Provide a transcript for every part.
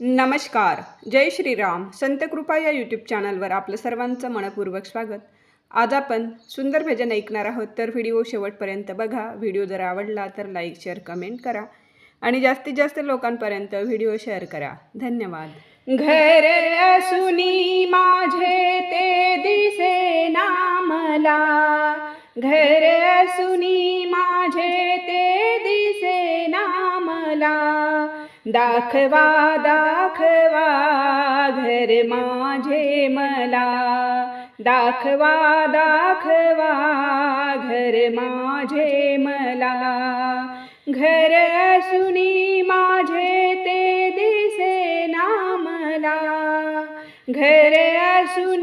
नमस्कार. जय श्रीराम. संत कृपा या यूट्यूब चॅनलवर आपलं सर्वांचं मनपूर्वक स्वागत. आज आपण सुंदर भजन ऐकणार आहोत तर व्हिडिओ शेवटपर्यंत बघा. व्हिडिओ जर आवडला तर लाईक शेअर कमेंट करा. आणि जास्तीत जास्त लोकांपर्यंत व्हिडिओ शेअर करा. धन्यवाद. घर असुनी माझे ते दिसे नामला. घर असुनी माझे ते दिसे नामला. दाखवा दाखवा घर माझे मला. दाखवा दाखवा घर माझे मला. घर सुनी माझे ते दिसे नामला घर असुनी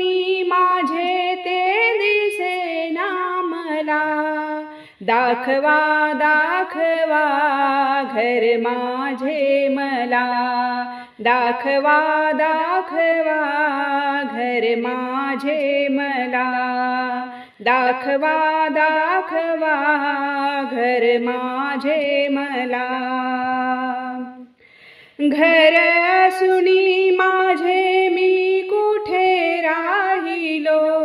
दाखवा दाखवा घर माझे मला. दाखवा दाखवा घर माझे मला. दाखवा दाखवा घर माझे मला. घर सुनी माझे मी कुठे राहिलो?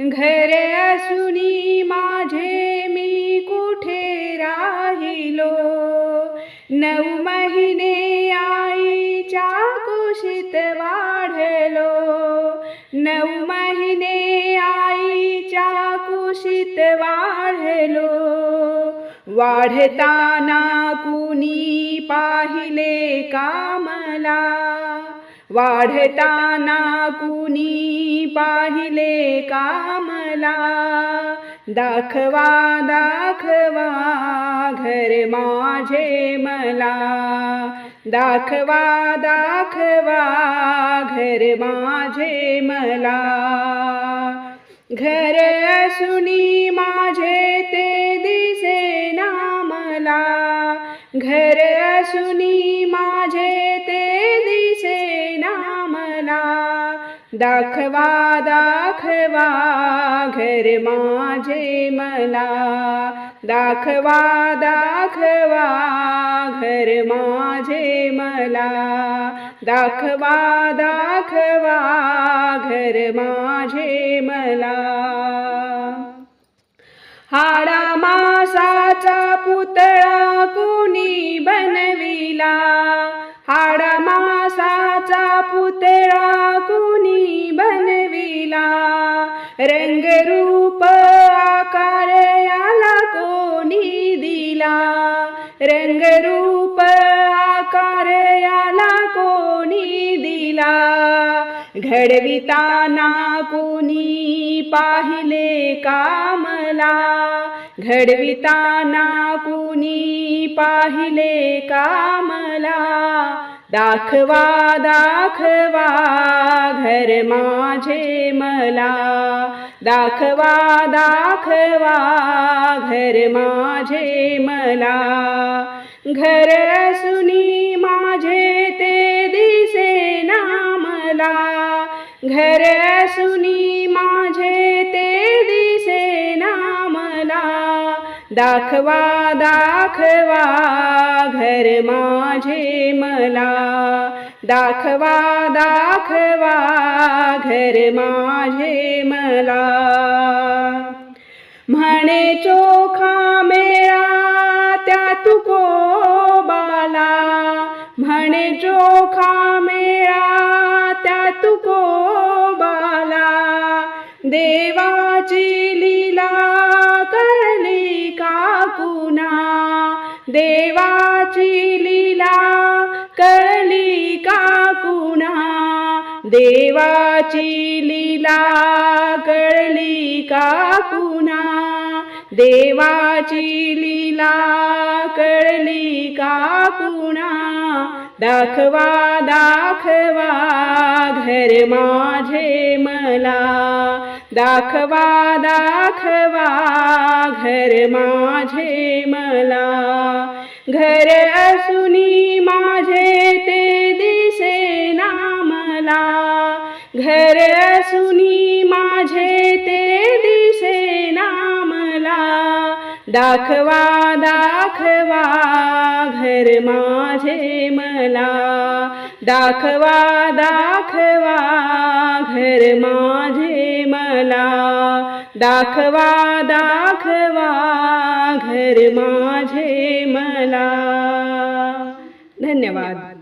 घर सुनी माझे महिने आईच्या कुशीत वाढलो. नऊ महिने आईच्या कुशीत वाढलो. वाढताना कुणी पाहिले कामला? वाढताना कुणी पाहिले कामला? दाखवा दाखवा घर माझे मला. दाखवा दाखवा घर माझे मला घर सुनी माझे ते दिसे नामला घर सुनी माझे ते दिसे नामला दाखवा दाखवा घर माझे मला दाखवा दाखवा घर माझे मला. दाखवा दाखवा घर माझे मला. हाडा मासाचा पुतळा कुणी बनविला? हाडा मासाचा पुतळा कुणी बनविला? रंग रूप आकार याला कोणी दिला? घडविताना कोणी पाहिले कामला? घडविताना कोणी पाहिले कामला? दाखवा दाखवा घर माझे मला. दाखवा दाखवा घर माझे मला. घर सुनी माझे ते दिसे नामला. घर सुनी माझे ते दिसे नामला. दाखवा दाखवा घर माझे मला. दाखवा दाखवा घर माझे मला. म्हणे चोखा मेळा त्या तुको चोखा मेळा त्या तुको बाला देवाची लीला करली का कुणा? देवाची लीला करली का कुणा? देवाची लीला कळली का कुणा? देवाची लीला कळली का कुणा दाखवा दाखवा घर माझे मला. दाखवा दाखवा घर माझे मला. घर असुनी माझे ते दिसे नामला घर असुनी माझे ते दिसे ना दाखवा दाखवा घर माझे मला. दाखवा दाखवा घर माझे मला. दाखवा दाखवा घर माझे मला. धन्यवाद.